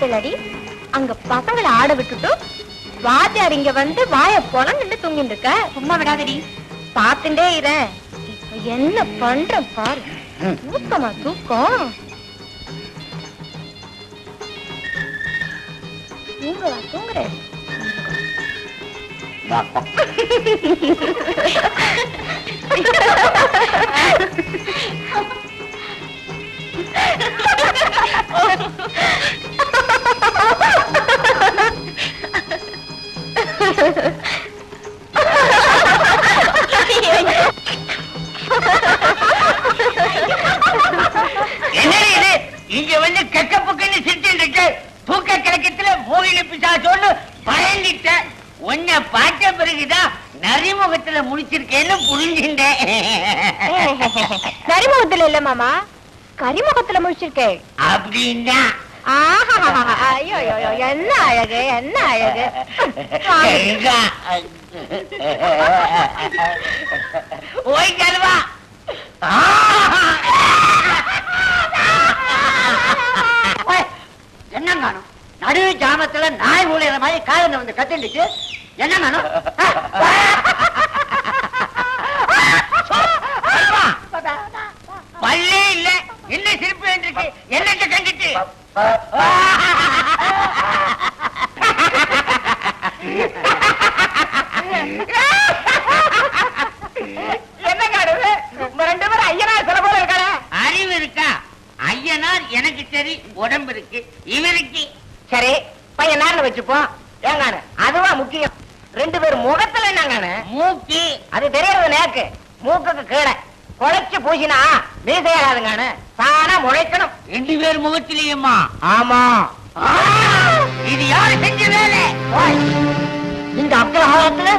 பாத்தலாடி அங்க பசங்களை ஆட விட்டுட்டு வாத்தியார் இங்க வந்து வாய போல நின்று தூங்கிட்டு இருக்க. சும்மா விடாதடி. பாத்துட்டே இரு. இப்ப என்ன பண்ற பாரு. தூக்கமா தூக்கம்? தூங்குவா தூங்குறேன் என்னடி இங்க வந்து கெக்க புக்கன்னு சிரிச்சுட்டு இருக்கு தூக்க கலக்கத்துல மூவில பிசாசோன்னு பயந்துட்ட உன்னை பார்த்த பிறகுதான் நரிமுகத்துல முடிச்சிருக்கேன்னு புரிஞ்சுட்டேன். நரிமுகத்துல இல்ல மாமா. கரிமுகத்துல முடிச்சிருக்கேன் அப்படின்னா. என்ன அழகு என்ன அழகு? ஓய் கல்வா என்ன காணும் நடு ஜாமத்துல நாய் ஊழியர் மாதிரி காதல வந்து கத்திண்டுச்சு என்ன காணும் பல்லே இல்ல என்ன சிரிப்பு வேண்டிருக்கு என்னத்தை கண்டிட்டு என்ன காடுது ரெண்டு பேரும் ஐயனார் சில போல இருக்கா அறிவு இருக்கா ஐயனார் எனக்கு சரி உடம்பு இருக்கு இவருக்கு சரி பையன் நேரில் வச்சுப்போம் ஏங்கானு அதுவா முக்கியம். ரெண்டு பேர் முகத்துல என்னங்கானு மூக்கு. அது தெரியறது நேக்கு மூக்குக்கு கீழே. குழைச்சு பூசினா மீசையாகாதுங்கானு தானா முளைக்கணும். ரெண்டு பேர் முகத்திலேயுமா ஆமா. இது யாரு செஞ்ச வேலை? இந்த அக்ரஹாரத்துல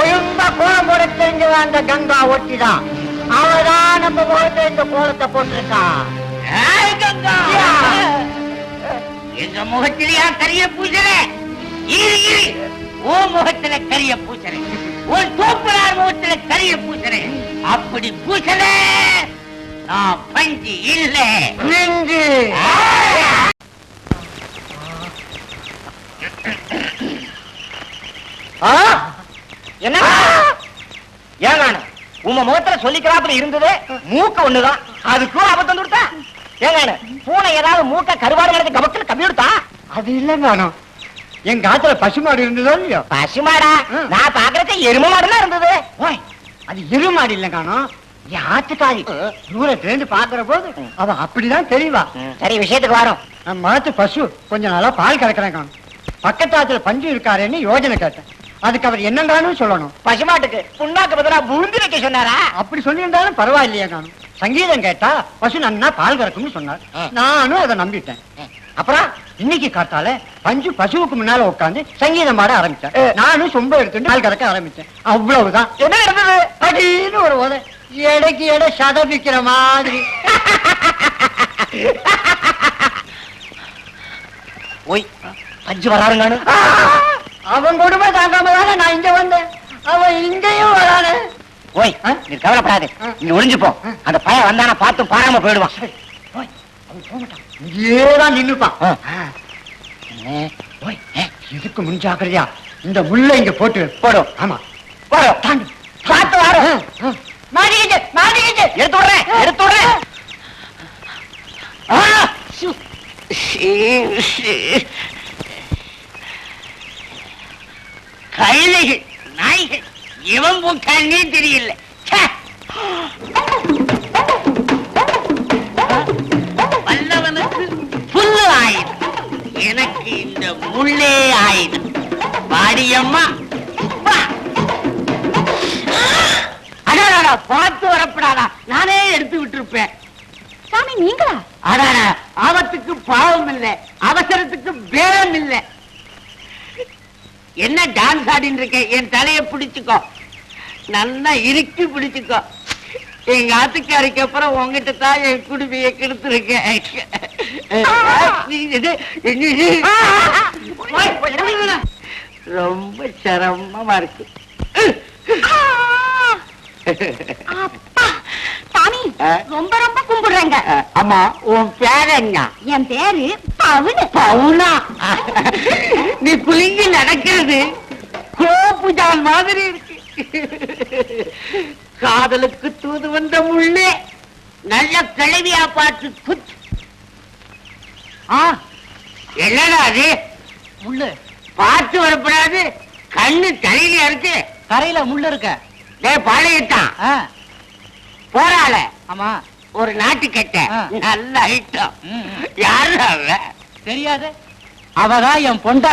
ஒழுங்கா கோலம் போட தெரிஞ்சவ அந்த கங்கா ஒட்டிதான். அவதான் நம்ம முகத்துல இந்த கோலத்தை போட்டிருக்கா கங்கா எங்க முகத்திலேயா கரிய பூசல? இரு இரு! ஓ முகத்துல கரிய பூசல. உன் தோப்பனார் முகத்துல கரிய பூசல. அப்படி பூசல நான் பஞ்சு இல்ல. நெஞ்சு! என்ன? ஏங்கானு உங்க முகத்துல சொல்லிக்கிறாப்புல இருந்தது. மூக்கு ஒண்ணுதான். அதுக்கும் அபத்தம் கொடுத்தா? ஏங்கானு பூனை ஏதாவது மூக்க கருவாடு கிடக்கு கபத்துல கம்மி கொடுத்தா அது இல்லைங்க எங்க ஆத்துல பசுமாடு இருந்ததோ இல்லையோ? பசுமாடா. நான் பாக்குறது எரும மாடுலாம் இருந்தது. ஓய், அது எருமாடு இல்ல காணோம் என் ஆத்துக்காரி? தூரத்துல இருந்து பாக்குற போது அவ அப்படிதான் தெரியவா சரி விஷயத்துக்கு வரோம். நம்ம மாத்து பசு கொஞ்ச நாளா பால் கறக்குறேன் காணும் பக்கத்து ஆத்துல பஞ்சு இருக்காருன்னு யோஜனை கேட்டேன். அதுக்கு அவர் என்னண்டான்னு சொல்லணும். பசுமாட்டுக்கு புண்ணாக்கு பதிலா பூந்தி வைக்க சொன்னாரா? அப்படி சொல்லியிருந்தாலும் பரவாயில்லையா காணும் சங்கீதம் கேட்டா பசு நன்னா பால் கறக்கும்னு சொன்னார். நானும் அதை நம்பிட்டேன். அப்புறம் இன்னைக்கு காத்தால பஞ்சு பசுவுக்கு முன்னால உட்கார்ந்து சங்கீதம் பாட ஆரம்பிச்சேன். நானும் சொம்ப எடுத்துட்டு பால் கறக்க ஆரம்பிச்சேன். அவ்வளவுதான். என்ன நடந்தது? அடின்னு ஒரு உதை எடைக்கு எடை சதபிக்கிற மாதிரி. ஓய் பஞ்சு வராருங்கானு அவன் கொடுமை தாங்காம தானே நான் இங்க வந்தேன். ஓய்? நீ கவலைப்படாது. நீ ஒளிஞ்சுப்போ ஆ. அந்த பையன் வந்தானா பார்த்து பாராம போயிடுவான்? ஓய், ஏ, இதுக்கு முன் ஜாக்கிரதையா இந்த முள்ள இங்க போட்டு போடும் ஆமா. போடும் தாண்டி. பார்த்து வரும். மாட்டிக்கிச்சு மாட்டிக்கிச்சு எடுத்து விடுறேன் எடுத்து விடுறேன் போக்கானே தெரியல. வல்லவனுக்கு புல்லு ஆயுதம். எனக்கு இந்த முள்ளே ஆயுதம். பாடியம்மா பார்த்து வரப்படாதா. நானே எடுத்து விட்டிருப்பேன். சாமி நீங்களா? அடாடா ஆபத்துக்கு பாவம் இல்ல. அவசரத்துக்கு பேரம் இல்ல. என்ன டான்ஸ் ஆடின்னு இருக்க என் தலைய பிடிச்சுக்கோ. நல்லா இறுக்கி பிடிச்சுக்கோ. எங்க ஆத்துக்காரிக்கு அப்புறம் உங்ககிட்ட தான் என் குடுமையை கெடுத்திருக்கேன். ரொம்ப சிரமமா இருக்கு. சாமி? ரொம்ப ரொம்ப கும்பிடுறேங்க. ஆமா உன் பேர் என்ன? என் பேரு பவுனு பவுனா நீ குலுங்கி நடக்கிறது கோப்புஜான் மாதிரி இருக்கு. காதலுக்கு தூது வந்த முள்ளே நல்ல கிளவியா பார்த்து ஆ என்னடா அது? முள்ளு. பார்த்து வரப்படாது. கண்ணு தலையில இருக்கு. கரையில முள்ளு இருக்க. டேய் பாளையத்தான் ஆ, போறாள. ஆமா. ஒரு நாட்டு கட்ட. நல்ல ஐட்டம். யாரு அவ? தெரியாது. அவதான் என் பொண்டா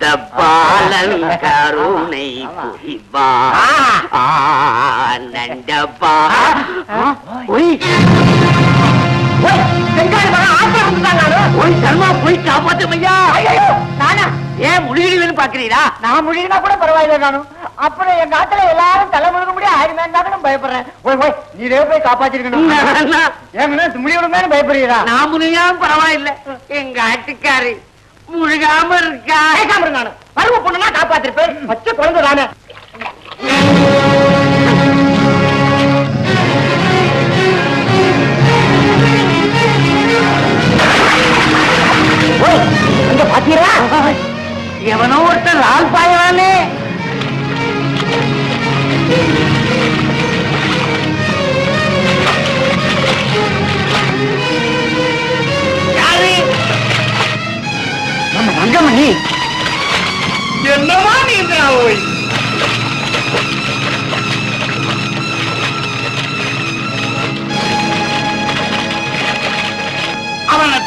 பாலன் கருணை புரிவா. போய் நானா? ஏன் முழுகிடுவேன்னு பாக்குறீங்களா நான் முழுகினா கூட பரவாயில்ல நானும் அப்புறம் எங்க ஆத்துல எல்லாரும் தலை முழுக முடியும் ஆயிரம் இருந்தாலும் பயப்படுறேன். ஓய் ஓய். நீரே போய் காப்பாத்திருக்கணும். ஏங்கன்னா முடிவிடுமே பயப்படுறீரா? நான் முழுகாம பரவாயில்ல. எங்க ஆட்டுக்காரி முழுகாம இருக்கா? கேட்காம இருந்தானு பருவ பொண்ணுனா காப்பாத்திருப்பேன். பச்சை குழந்தை தானே.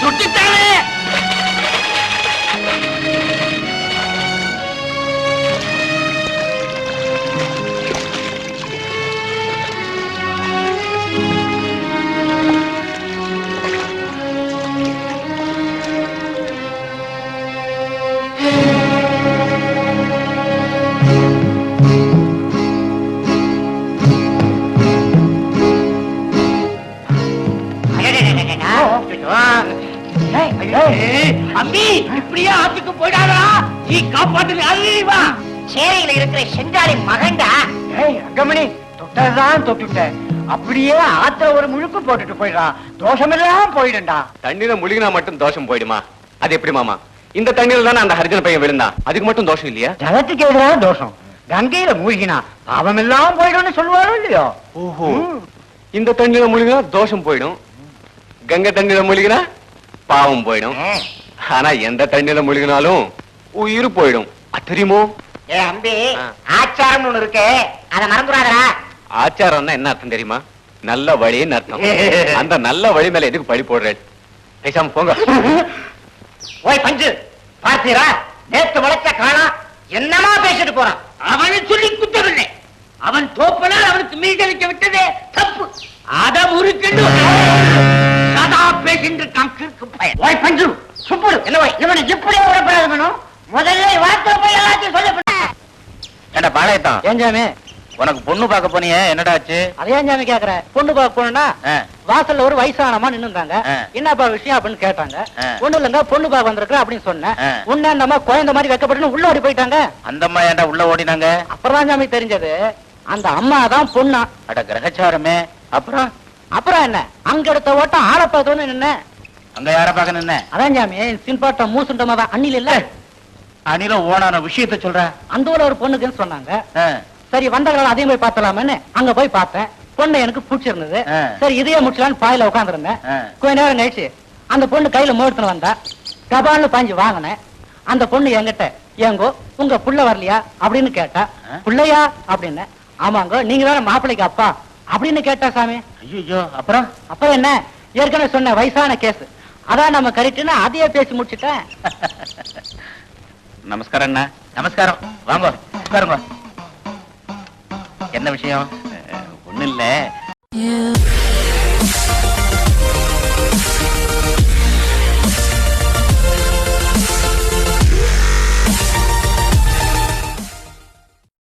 அவனை நீ காப்பாத்து அறிவா சேரையில இருக்கிற செஞ்சாலி மகன்டா. ஏய் ரங்கமணி தொட்டதான் தொட்டுட்ட. அப்படியே ஆத்துல ஒரு முழுக்கு போட்டுட்டு போயிடுறான் தோஷமெல்லாம் போயிடும்டா. தண்ணீர முழுகினா மட்டும் தோஷம் போயிடுமா? அது எப்படி மாமா? இந்த தண்ணீர்ல தானே அந்த ஹரிஜன பையன் விழுந்தான் அதுக்கு மட்டும் தோஷம் இல்லையா? ஜலத்துக்கு எதிராக தோஷம். கங்கையில மூழ்கினா பாவம் எல்லாம் போயிடும்னு சொல்லுவாரோ இல்லையோ? ஓஹோ. இந்த தண்ணீர முழுகினா தோஷம் போயிடும். கங்கை தண்ணீர முழுகினா பாவம் போயிடும். ஆனா எந்த தண்ணீர முழுகினாலும் உயிர் போயிடும். தெரியுமோ? ஏ அம்பி ஆ. ஆச்சாரம்னு ஒண்ணு இருக்கு. அத மறந்துடாதடா. ஆச்சாரம்னா என்ன அர்த்தம் தெரியுமா? நல்ல வழின்னு அர்த்தம். அந்த நல்ல வழி மேல எதுக்கு பழி போடுறேன் பேசாம போங்க. ஓய் பஞ்சு. பார்த்தீரா? நேத்து முளைச்ச காணா என்னமா பேசிட்டு போறான்? அவனை சொல்லி குத்தவில்லை. அவன் தோப்பனால் அவனுக்கு மீதளிக்க விட்டதே. தப்பு. அத முறுக்கண்டு சதா பேசிட்டு இருக்கான் கிறுக்கு பயன் ஓய் பஞ்சு. என்ன ஓய் இவனை இப்படியே விடப்படாது வேணும் முதல்ல வார்த்தை போய் எல்லாத்தையும் சொல்ல. ஏண்டா பாளையத்தான் ஏன் சாமி? உனக்கு பொண்ணு பார்க்க போனியே என்னடா ஆச்சு? அதே சாமி கேக்குற? பொண்ணு பார்க்க போனா வாசல்ல ஒரு வயசானமா நின்னுந்தாங்க. என்னப்பா விஷயம் அப்படின்னு கேட்டாங்க. ஒண்ணு இல்லங்க பொண்ணு பார்க்க வந்திருக்கிறேன் அப்படின்னு சொன்னேன். உன்ன அந்த அம்மா குழந்தை மாதிரி வைக்கப்பட்டு உள்ள ஓடி போயிட்டாங்க. அந்த அம்மா ஏன்டா உள்ள ஓடினாங்க? அப்புறம் தான் சாமி தெரிஞ்சது அந்த அம்மா தான் பொண்ணா. அட கிரகச்சாரமே. அப்புறம்? அப்புறம் என்ன? அங்க எடுத்த ஓட்டம் ஆளை பார்த்தோன்னு நின்ன அங்க யார பாக்க நின்ன? அதான் சாமி சின்பாட்டம் மூசுண்டமா தான். அண்ணில இல்ல. அணில ஓனான விஷயத்த சொல்ற? அந்த ஊர்ல ஒரு பொண்ணுக்குன்னு சொன்னாங்க. சரி வந்தவர்கள் அதையும் போய் பார்த்தலாமேன்னு அங்க போய் பார்த்தேன். பொண்ணு எனக்கு பிடிச்சிருந்தது. சரி இதையே முடிச்சலான்னு பாயில உட்காந்துருந்தேன். கொஞ்ச நேரம் கழிச்சு அந்த பொண்ணு கையில மோடுத்துன்னு வந்தா கபால்னு பாஞ்சு வாங்கினேன். அந்த பொண்ணு என்கிட்ட ஏங்கோ உங்க புள்ள வரலையா அப்படின்னு கேட்டா. புள்ளையா? அப்படின்னு. ஆமாங்கோ நீங்க தானே மாப்பிள்ளைக்கு அப்பா அப்படின்னு கேட்டா சாமி. ஐயோ அப்புறம்? அப்புறம் என்ன? ஏற்கனவே சொன்ன வயசான கேஸ். அதான் நம்ம கரெக்டுன்னு அதையே பேசி முடிச்சுட்டேன். நமஸ்காரம் அண்ணா. நமஸ்காரம். வாங்க உட்காருங்க. என்ன விஷயம்? ஒண்ணு இல்ல